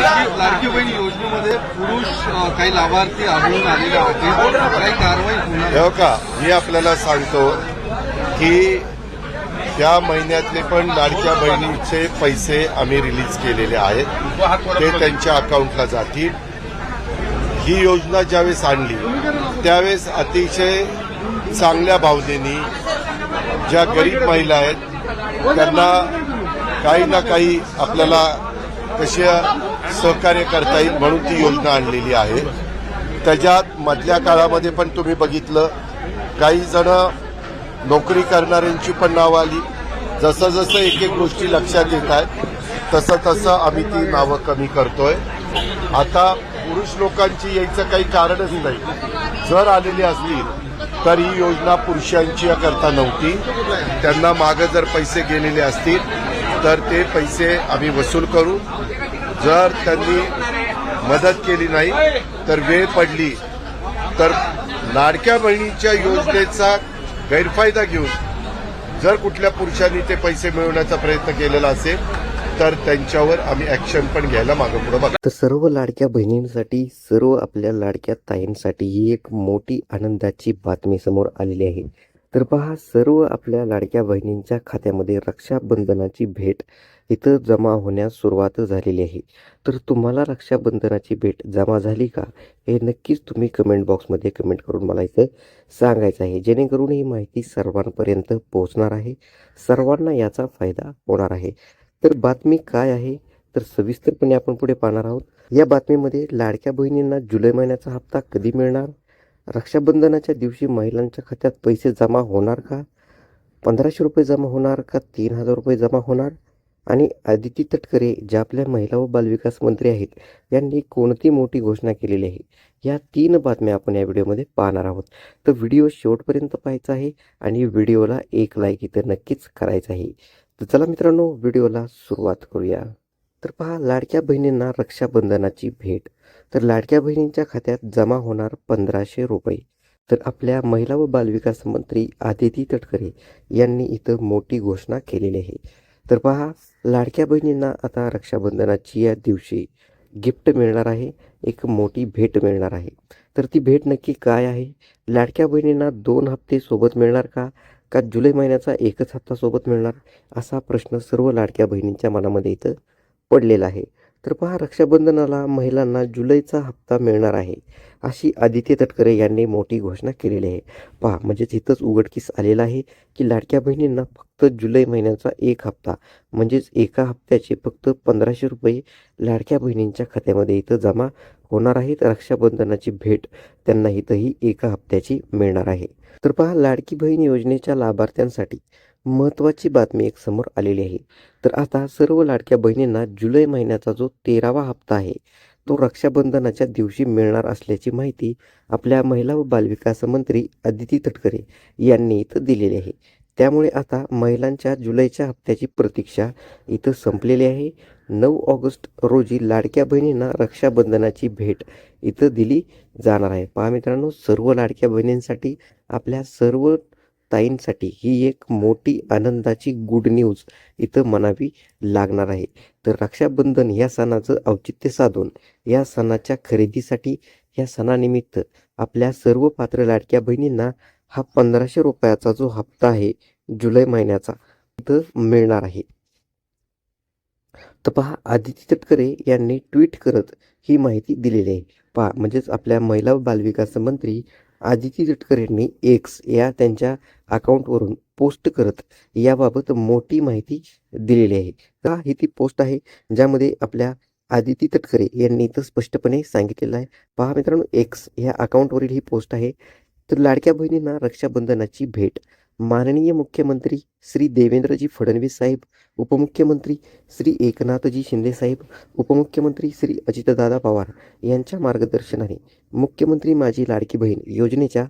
लाडकी बहीण योजनेमध्ये पुरुष काही लाभार्थी आढळून आलेले आहेत. काही कारवाई होणार का मी आपल्याला सांगतो की त्या महिन्यातले पण लाडक्या बहिणीचे पैसे आम्ही रिलीज केलेले आहेत. ते त्यांच्या अकाउंटला जातील. ही योजना ज्यावेळेस आणली त्यावेळेस अतिशय चांगल्या भावनेनी ज्या गरीब महिला आहेत त्यांना काही ना काही आपल्याला कशी सहकार्य करता येईल म्हणून ती योजना आणलेली आहे. त्याच्यात मधल्या काळामध्ये पण तुम्ही बघितलं काही जण नोकरी करणाऱ्यांची पण नावं आली. जसं जसं एक एक गोष्टी लक्षात येत आहेत तसं तसं आम्ही ती नावं कमी करतोय. आता पुरुष लोकांची यायचं काही कारणच नाही. जर आलेली असली तर ही योजना पुरुषांची करता नव्हती. त्यांना मागं जर पैसे गेलेले असतील तर ते पैसे आम्ही वसूल करू. जर त्यांनी मदत केली नाही तर वेळ पडली. तर लाडक्या बहिणीच्या योजनेचा गैरफायदा घेऊन जर कुठल्या पुरुषांनी ते पैसे मिळवण्याचा प्रयत्न केलेला असेल तर त्यांच्यावर आम्ही ऍक्शन पण घ्यायला मागं पुढे तर सर्व लाडक्या बहिणींसाठी सर्व आपल्या लाडक्या ताईंसाठी ही एक मोठी आनंदाची बातमी समोर आलेली आहे. तर पहा सर्व आपल्या लाडक्या बहिणींच्या खात्यामध्ये रक्षाबंधनाची भेट इथं जमा होण्यास सुरुवात झालेली आहे. तर तुम्हाला रक्षाबंधनाची भेट जमा झाली का? हे नक्कीच तुम्ही कमेंट बॉक्समध्ये कमेंट करून मला इथं सांगायचं आहे. जेणेकरून ही माहिती सर्वांपर्यंत पोहोचणार आहे. सर्वांना याचा फायदा होणार आहे. तर बातमी काय आहे? तर सविस्तरपणे आपण पुढे पाहणार आहोत. या बातमीमध्ये लाडक्या बहिणींना जुलै महिन्याचा हप्ता कधी मिळणार? रक्षाबंधनाच्या दिवशी महिलांच्या खात्यात पैसे जमा होणार का? पंधराशे रुपये जमा होणार का? तीन हजार रुपये जमा होणार? आणि आदिती तटकरे ज्या आपल्या महिला व बालविकास मंत्री आहेत यांनी कोणती मोठी घोषणा केलेली आहे? या तीन बातम्या आपण या व्हिडिओमध्ये पाहणार आहोत. तर व्हिडिओ शेवटपर्यंत पाहायचा आहे आणि व्हिडिओला एक लाईक इथं नक्कीच करायचं आहे. तर चला मित्रांनो व्हिडिओला सुरुवात करूया. तर पहा लाडक्या बहिणींना रक्षाबंधनाची भेट. तर लाडक्या बहिणींच्या खात्यात जमा होणार पंधराशे रुपये. तर आपल्या महिला व बालविकास मंत्री आदिती तटकरे यांनी इथं मोठी घोषणा केलेली आहे. तर पहा लाडक्या बहिणींना आता रक्षाबंधनाची या दिवशी गिफ्ट मिळणार आहे एक मोठी भेट मिळणार आहे. तर ती भेट नक्की काय आहे? लाडक्या बहिणींना दोन हप्ते सोबत मिळणार का? का जुलै महिन्याचा एकच हप्ता सोबत मिळणार? असा प्रश्न सर्व लाडक्या बहिणींच्या मनामध्ये इथं पडलेला आहे. तर पहा रक्षाबंधनाला महिलांना जुलैचा हप्ता मिळणार आहे अशी आदित्य तटकरे यांनी मोठी घोषणा केलेली आहे. पहा म्हणजेच इथंच उघडकीस आलेलं आहे की लाडक्या बहिणींना फक्त जुलै महिन्याचा एक हप्ता म्हणजेच एका हप्त्याचे फक्त पंधराशे रुपये लाडक्या बहिणींच्या खात्यामध्ये इथं जमा होणार आहेत. रक्षाबंधनाची भेट त्यांना इथंही एका हप्त्याची मिळणार आहे. तर पहा लाडकी बहीण योजनेच्या लाभार्थ्यांसाठी महत्त्वाची बातमी एक समोर आलेली आहे. तर आता सर्व लाडक्या बहिणींना जुलै महिन्याचा जो तेरावा हप्ता आहे तो रक्षाबंधनाच्या दिवशी मिळणार असल्याची माहिती आपल्या महिला व बालविकास मंत्री अदिती तटकरे यांनी इथं दिलेली आहे. त्यामुळे आता महिलांच्या जुलैच्या हप्त्याची प्रतीक्षा इथं संपलेली आहे. नऊ ऑगस्ट रोजी लाडक्या बहिणींना रक्षाबंधनाची भेट इथं दिली जाणार आहे. पहा मित्रांनो सर्व लाडक्या बहिणींसाठी आपल्या सर्व ताईंसाठी ही एक मोठी आनंदाची गुड न्यूज इथं म्हणावी लागणार आहे. तर रक्षाबंधन या सणाचं औचित्य साधून या सणाच्या खरेदीसाठी या सणानिमित्त आपल्या सर्व पात्र लाडक्या बहिणींना हा पंधराशे रुपयाचा जो हप्ता आहे जुलै महिन्याचा इथं मिळणार आहे. तर पहा आदिती तटकरे यांनी ट्विट करत ही माहिती दिलेली आहे. पहा म्हणजेच आपल्या महिला बालविकास मंत्री आदिती तटकर यांनी एक्स या त्यांच्या अकाउंटवरून पोस्ट करत याबाबत मोठी माहिती दिलेली आहे. का ही ती पोस्ट आहे? ज्यामध्ये आपल्या आदिती तटकरे यांनी इथं स्पष्टपणे सांगितलेलं आहे. पहा मित्रांनो एक्स ह्या अकाउंटवरील ही पोस्ट आहे. तर लाडक्या बहिणींना रक्षाबंधनाची भेट. माननीय मुख्यमंत्री श्री देवेंद्रजी फडणवीस साहेब उपमुख्यमंत्री श्री एकनाथजी शिंदे साहेब उपमुख्यमंत्री श्री अजितदादा पवार यांच्या मार्गदर्शनाने मुख्यमंत्री माझी लाडकी बहीण योजनेच्या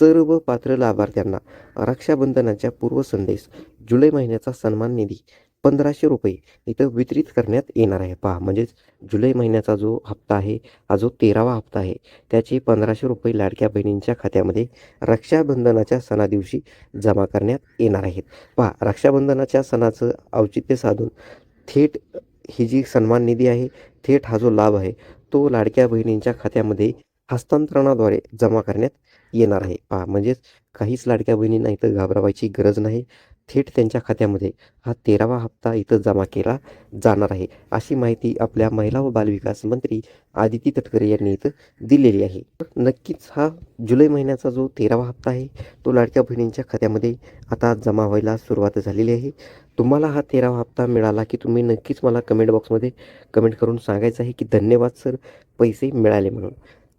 सर्व पात्र लाभार्थ्यांना रक्षाबंधनाच्या पूर्वसंदेश जुलै महिन्याचा सन्मान निधी पंधराशे रुपये इथं वितरित करण्यात येणार आहे. पहा म्हणजेच जुलै महिन्याचा जो हप्ता आहे हा जो तेरावा हप्ता आहे त्याचे पंधराशे रुपये लाडक्या बहिणींच्या खात्यामध्ये रक्षाबंधनाच्या सणादिवशी जमा करण्यात येणार आहेत. पहा रक्षाबंधनाच्या सणाचं औचित्य साधून थेट ही जी सन्मान निधी आहे थेट हा जो लाभ आहे तो लाडक्या बहिणींच्या खात्यामध्ये हस्तांतरणाद्वारे जमा करण्यात येणार आहे. पहा म्हणजेच काहीच लाडक्या बहिणींना इथं घाबरावायची गरज नाही. थेट त्यांच्या खात्यामध्ये हा तेरावा हप्ता इथं जमा केला जाणार आहे. अशी माहिती आपल्या महिला व बालविकास मंत्री आदिती तटकरे यांनी इथं दिलेली आहे. नक्कीच हा जुलै महिन्याचा जो तेरावा हप्ता आहे तो लाडक्या बहिणींच्या खात्यामध्ये आता जमा व्हायला सुरुवात झालेली आहे. तुम्हाला हा तेरावा हप्ता मिळाला की तुम्ही नक्कीच मला कमेंट बॉक्समध्ये कमेंट करून सांगायचं आहे की धन्यवाद सर. पैसे मिळाले म्हणून.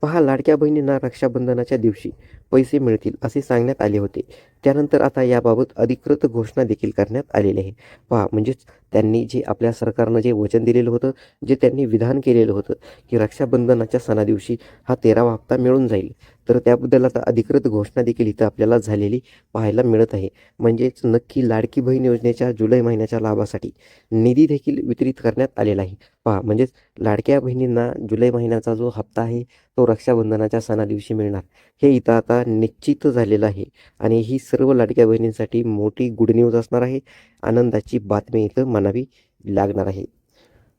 पहा लाडक्या बहिणींना रक्षाबंधनाच्या दिवशी पैसे मिळतील असे सांगण्यात आले होते. त्यानंतर आता याबाबत अधिकृत घोषणा देखील करण्यात आलेली आहे. पहा म्हणजेच त्यांनी जे आपल्या सरकारनं जे वचन दिलेलं होतं जे त्यांनी विधान केलेलं होतं की रक्षाबंधनाच्या सणादिवशी हा तेरावा हप्ता मिळून जाईल. तर त्याबद्दल आता अधिकृत घोषणा देखील इथं आपल्याला झालेली पाहायला मिळत आहे. म्हणजेच नक्की लाडकी बहीण योजनेच्या जुलै महिन्याच्या लाभासाठी निधी देखील वितरित करण्यात आलेला आहे. पहा म्हणजेच लाडक्या बहिणींना जुलै महिन्याचा जो हप्ता आहे तो रक्षाबंधनाच्या सणादिवशी मिळणार. हे इथं आता निश्चित झालेलं आहे. आणि ही सर्व लाडक्या बहिणींसाठी मोठी गुड न्यूज असणार आहे. आनंदाची बातमी इथं म्हणावी लागणार आहे.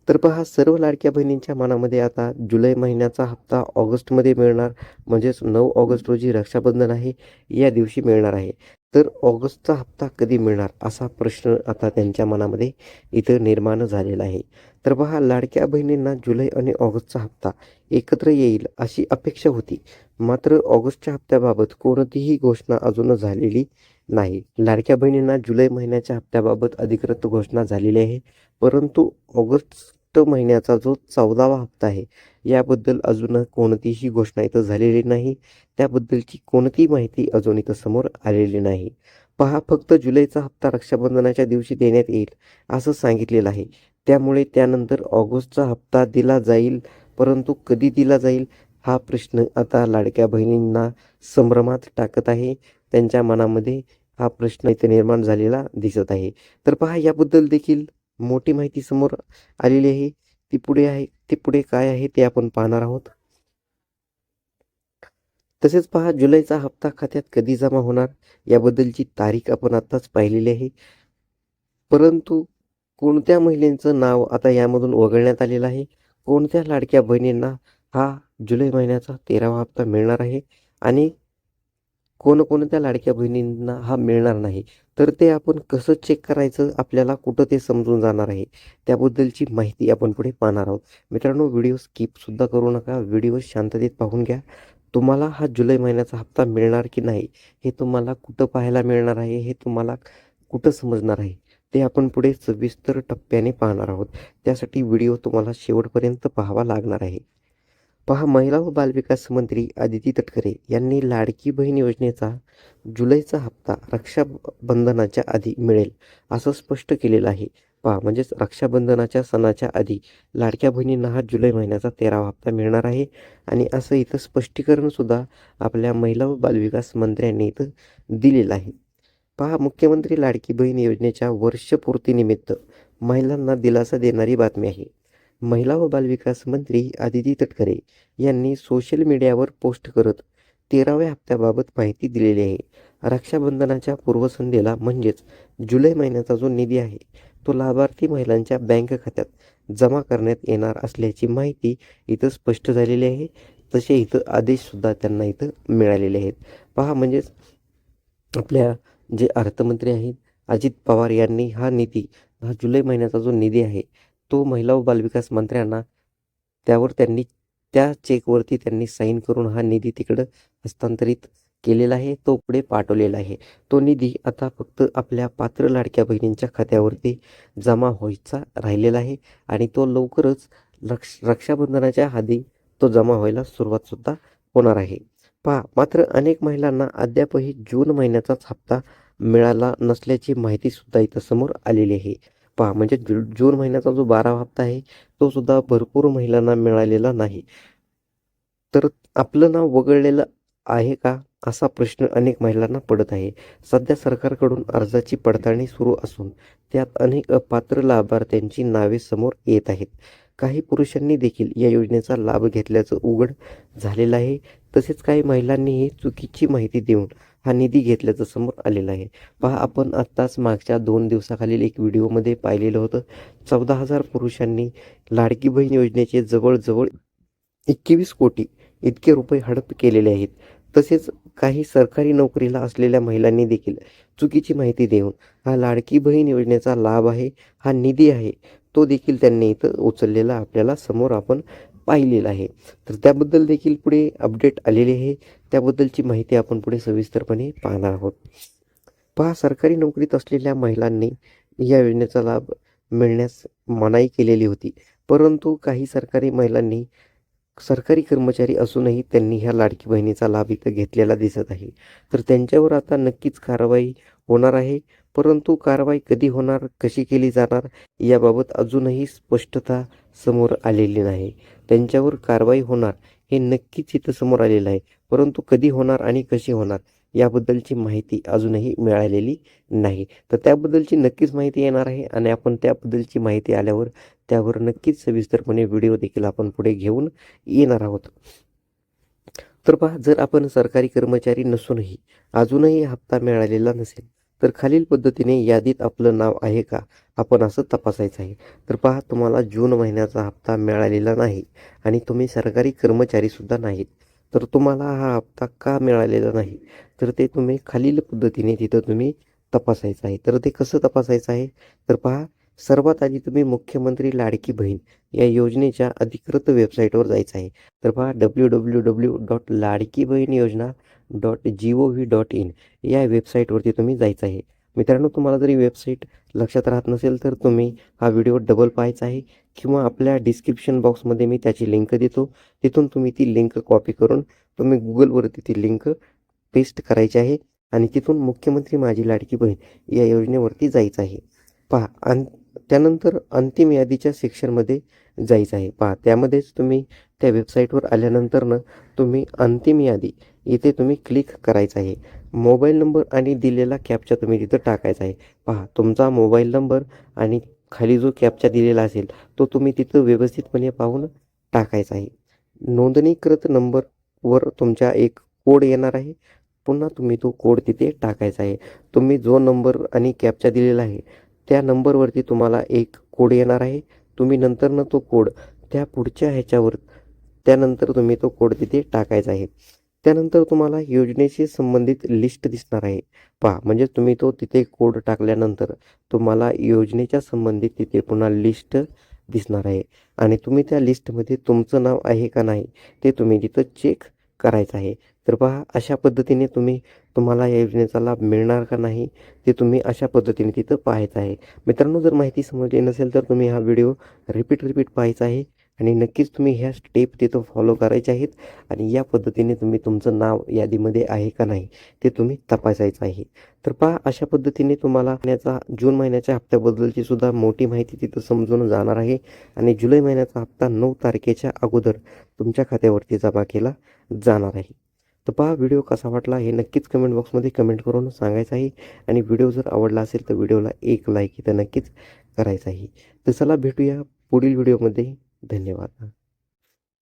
तर पहा सर्व लाडक्या बहिणींच्या मनामध्ये आता जुलै महिन्याचा हप्ता ऑगस्टमध्ये मिळणार. म्हणजेच नऊ ऑगस्ट रोजी रक्षाबंधन आहे या दिवशी मिळणार आहे. तर ऑगस्टचा हप्ता कधी मिळणार असा प्रश्न आता त्यांच्या मनामध्ये इथं निर्माण झालेला आहे. तर पहा लाडक्या बहिणींना जुलै आणि ऑगस्टचा हप्ता एकत्र येईल अशी अपेक्षा होती. मात्र ऑगस्टच्या हप्त्याबाबत कोणतीही घोषणा अजून झालेली नाही. लाडक्या बहिणींना जुलै महिन्याच्या हप्त्याबाबत अधिकृत घोषणा झालेली आहे. परंतु ऑगस्ट महिन्याचा जो चौदावा हप्ता आहे याबद्दल अजून कोणतीही घोषणा इथं झालेली नाही. त्याबद्दलची कोणतीही माहिती अजून इथं समोर आलेली नाही. पहा फक्त जुलैचा हप्ता रक्षाबंधनाच्या दिवशी देण्यात येईल असं सांगितलेलं आहे. त्यामुळे त्यानंतर ऑगस्टचा हप्ता दिला जाईल परंतु कधी दिला जाईल हा प्रश्न आता लाडक्या बहिणींना संभ्रमात टाकत आहे. त्यांच्या मनामध्ये हा प्रश्न इथे निर्माण झालेला दिसत आहे. तर पहा याबद्दल देखील मोठी माहिती समोर आलेली आहे. ती पुढे आहे. ती पुढे काय आहे ते आपण पाहणार आहोत. तसेच पहा जुलैचा हप्ता खात्यात कधी जमा होणार? याबद्दलची तारीख आपण आत्ताच पाहिलेली आहे. परंतु कोणत्या महिलेचं नाव आता यामधून वगळण्यात आलेलं आहे? कोणत्या लाडक्या बहिणींना हा जुलै महिन्याचा तेरावा हप्ता मिळणार आहे? आणि कोणकोणत्या लाडक्या बहिणींना हा मिळणार नाही. तर ते आपण कसं चेक करायचं आपल्याला कुठं ते समजून जाणार आहे त्याबद्दलची माहिती आपण पुढे पाहणार आहोत. मित्रांनो व्हिडिओ स्किपसुद्धा करू नका. व्हिडिओ शांततेत पाहून घ्या. तुम्हाला हा जुलै महिन्याचा हप्ता मिळणार की नाही हे तुम्हाला कुठं पाहायला मिळणार आहे हे तुम्हाला कुठं समजणार आहे ते आपण पुढे सविस्तर टप्प्याने पाहणार आहोत. त्यासाठी व्हिडिओ तुम्हाला शेवटपर्यंत पाहावा लागणार आहे. पहा महिला व बालविकास मंत्री आदिती तटकरे यांनी लाडकी बहीण योजनेचा जुलैचा हप्ता रक्षाबंधनाच्या आधी मिळेल असं स्पष्ट केलेलं आहे. पहा म्हणजेच रक्षाबंधनाच्या सणाच्या आधी लाडक्या बहिणींना हा जुलै महिन्याचा तेरावा हप्ता मिळणार आहे आणि असं इथं स्पष्टीकरणसुद्धा आपल्या महिला व बालविकास मंत्र्यांनी इथं दिलेलं आहे. पहा मुख्यमंत्री लाडकी बहीण योजनेच्या वर्षपूर्तीनिमित्त महिलांना दिलासा देणारी बातमी आहे. महिला व बालविकास मंत्री आदिती तटकरे यांनी सोशल मीडियावर पोस्ट करत तेराव्या हप्त्याबाबत माहिती दिलेली आहे. रक्षाबंधनाच्या पूर्वसंध्येला म्हणजेच जुलै महिन्याचा जो निधी आहे तो लाभार्थी महिलांच्या बँक खात्यात जमा करण्यात येणार असल्याची माहिती इथं स्पष्ट झालेली आहे. तसे इथं आदेशसुद्धा त्यांना इथं मिळालेले आहेत. पहा म्हणजेच आपल्या जे अर्थमंत्री आहेत अजित पवार यांनी हा निधी हा जुलै महिन्याचा जो निधी आहे तो महिला व बालविकास मंत्र्यांना त्यावर त्यांनी त्या चेकवरती त्यांनी साईन करून हा निधी तिकडं हस्तांतरित केलेला आहे तो पुढे पाठवलेला आहे. तो निधी आता फक्त आपल्या पात्र लाडक्या बहिणींच्या खात्यावरती जमा व्हायचा राहिलेला आहे आणि तो लवकरच रक्ष रक्षाबंधनाच्या आधी तो जमा व्हायला सुरुवातसुद्धा होणार आहे. पहा मात्र अनेक महिलांना अद्यापही जून महिन्याचाच हप्ता मिळाला नसल्याची माहितीसुद्धा इथं समोर आलेली आहे. पहा म्हणजे जू जून महिन्याचा जो बारावा हप्ता आहे तो सुद्धा भरपूर महिलांना मिळालेला नाही. तर आपलं नाव वगळलेलं आहे का? असा प्रश्न अनेक महिलांना पडत आहे. सध्या सरकारकडून अर्जाची पडताळणी सुरू असून त्यात अनेक अपात्र लाभार्थ्यांची नावे समोर येत आहेत. काही पुरुषांनी देखील या योजनेचा लाभ घेतल्याचं उघड झालेलं आहे. तसेच काही महिलांनीही चुकीची माहिती देऊन हा निधी घेतल्याचं समोर आलेलं आहे. पहा आपण आत्ताच मागच्या दोन दिवसाखालील एक व्हिडिओमध्ये पाहिलेलं होतं. चौदा हजार पुरुषांनी लाडकी बहीण योजनेचे जवळजवळ एकवीस कोटी इतके रुपये हडप केलेले आहेत. तसेच काही सरकारी नोकरीला असलेल्या महिलांनी देखील चुकीची माहिती देऊन हा लाडकी बहीण योजनेचा लाभ आहे हा निधी आहे तो देखील त्यांनी इथं उचललेला आपल्याला समोर आपण पाहिलेलं आहे. तर त्याबद्दल देखील पुढे अपडेट आलेले आहे. त्याबद्दलची माहिती आपण पुढे सविस्तरपणे पाहणार आहोत. पहा सरकारी नोकरीत असलेल्या महिलांनी या योजनेचा लाभ मिळण्यास मनाई केलेली होती. परंतु काही सरकारी महिलांनी सरकारी कर्मचारी असूनही त्यांनी ह्या लाडकी बहिणीचा लाभ इथं घेतलेला दिसत आहे. तर त्यांच्यावर आता नक्कीच कारवाई होणार आहे. परंतु कारवाई कधी होणार कशी केली जाणार याबाबत अजूनही स्पष्टता समोर आलेली नाही. त्यांच्यावर कारवाई होणार हे नक्कीच इथं समोर आलेलं आहे. परंतु कधी होणार आणि कशी होणार याबद्दलची माहिती अजूनही मिळालेली नाही. तर त्याबद्दलची नक्कीच माहिती येणार आहे आणि आपण त्याबद्दलची माहिती आल्यावर त्यावर नक्कीच सविस्तरपणे व्हिडिओ देखील आपण पुढे घेऊन येणार आहोत. तर पहा जर आपण सरकारी कर्मचारी नसूनही अजूनही हप्ता मिळालेला नसेल तर खालील पद्धतीने यादीत आपलं नाव आहे का? आपण असं तपासायचं आहे. तर पहा तुम्हाला जून महिन्याचा हप्ता मिळालेला नाही आणि तुम्ही सरकारी कर्मचारीसुद्धा नाहीत. तर तुम्हाला हा हप्ता का मिळालेला नाही? तर ते तुम्ही खालील पद्धतीने तिथं तुम्ही तपासायचं आहे. तर ते कसं तपासायचं आहे? तर पहा सर्वात आधी तुम्ही मुख्यमंत्री लाडकी बहीण या योजनेच्या अधिकृत वेबसाईटवर जायचं आहे. तर पहा W W W dot Ladki Bahin Yojana dot G O V dot in या वेबसाईटवरती तुम्ही जायचं आहे. मित्रांनो तुम्हाला जरी वेबसाईट लक्षात राहत नसेल तर तुम्ही हा व्हिडिओ डबल पाहायचा आहे किंवा आपल्या डिस्क्रिप्शन बॉक्समध्ये मी त्याची लिंक देतो. तिथून तुम्ही ती लिंक कॉपी करून तुम्ही गुगलवरती ती लिंक पेस्ट करायची आहे आणि तिथून मुख्यमंत्री माझी लाडकी बहीण या योजनेवरती जायचं आहे. पहा अन त्यानंतर अंतिम यादीच्या सेक्शनमध्ये जायचं आहे. पहा त्यामध्येच तुम्ही त्या वेबसाईटवर आल्यानंतरनं तुम्ही अंतिम यादी इथे तुम्ही क्लिक करायचं आहे. मोबाईल नंबर आणि दिलेला कॅपचा तुम्ही तिथं टाकायचा आहे. पहा तुमचा मोबाईल नंबर आणि खाली जो कॅपचा दिलेला असेल तो तुम्ही तिथं व्यवस्थितपणे पाहून टाकायचा आहे. नोंदणीकृत नंबरवर तुमच्या एक कोड येणार आहे. पुन्हा तुम्ही तो कोड तिथे टाकायचा आहे. तुम्ही जो नंबर आणि कॅपचा दिलेला आहे त्या नंबरवरती तुम्हाला एक कोड येणार आहे. तुम्ही नंतरनं तो कोड त्या पुढच्या ह्याच्यावर त्यानंतर तुम्ही तो कोड तिथे टाकायचा आहे. त्यानंतर तुम्हाला योजनेशी संबंधित लिस्ट दिसणार आहे. पहा म्हणजे तुम्ही तो तिथे कोड टाकल्यानंतर तुम्हाला योजनेच्या संबंधित तिथे पुन्हा लिस्ट दिसणार आहे. आणि तुम्ही त्या लिस्टमध्ये तुमचं नाव आहे का नाही ते तुम्ही तिथं चेक करायचं आहे. तर पहा अशा पद्धतीने तुम्ही तुम्हाला या योजनेचा लाभ मिळणार का नाही ते तुम्ही अशा पद्धतीने तिथं पाहायचं आहे. मित्रांनो जर माहिती समजली नसेल तर तुम्ही हा व्हिडिओ रिपीट रिपीट पाहायचा आहे. आणि नक्कीच तुम्ही ह्या स्टेप तिथं फॉलो करायच्या आहेत. आणि या पद्धतीने तुम्ही तुमचं नाव यादीमध्ये आहे का नाही ते तुम्ही तपासायचं आहे. तर पहा अशा पद्धतीने तुम्हाला महिन्याचा जून महिन्याच्या हप्त्याबद्दलची सुद्धा मोठी माहिती तिथं समजून जाणार आहे. आणि जुलै महिन्याचा हप्ता नऊ तारखेच्या अगोदर तुमच्या खात्यावरती जमा केला जाणार आहे. तर पहा व्हिडिओ कसा वाटला हे नक्कीच कमेंट बॉक्समध्ये कमेंट करून सांगायचं आहे. आणि व्हिडिओ जर आवडला असेल तर व्हिडिओला एक लाईक इथं नक्कीच करायचं आहे. तर चला भेटूया पुढील व्हिडिओमध्ये धन्यवाद